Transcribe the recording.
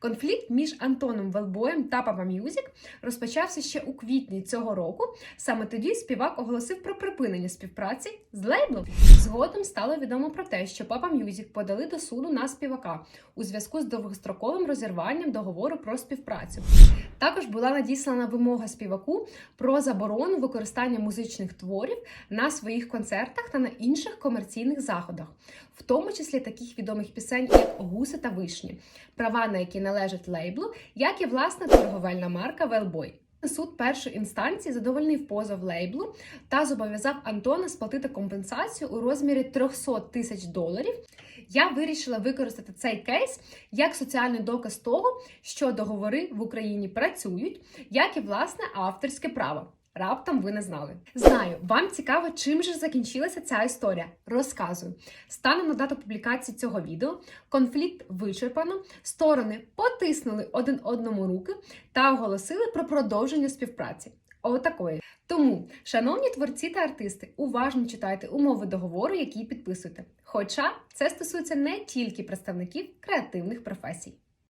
Конфлікт між Антоном Велбоєм та Papa Music розпочався ще у квітні цього року. Саме тоді співак оголосив про припинення співпраці з лейблом. Згодом стало відомо про те, що Papa Music подали до суду на співака у зв'язку з довгостроковим розірванням договору про співпрацю. Також була надіслана вимога співаку про заборону використання музичних творів на своїх концертах та на інших комерційних заходах, в тому числі таких відомих пісень, як Гуси та Вишні, права на які належать лейблу, як і власна торговельна марка Велбой. Суд першої інстанції задовольнив позов лейблу та зобов'язав Антона сплатити компенсацію у розмірі 300 тисяч доларів. Я вирішила використати цей кейс як соціальний доказ того, що договори в Україні працюють, як і власне авторське право. Раптом ви не знали. Знаю, вам цікаво, чим же закінчилася ця історія. Розказую. Станом на дату публікації цього відео конфлікт вичерпано, сторони потиснули один одному руки та оголосили про продовження співпраці. Отакої. Тому, шановні творці та артисти, уважно читайте умови договору, які підписуєте. Хоча це стосується не тільки представників креативних професій.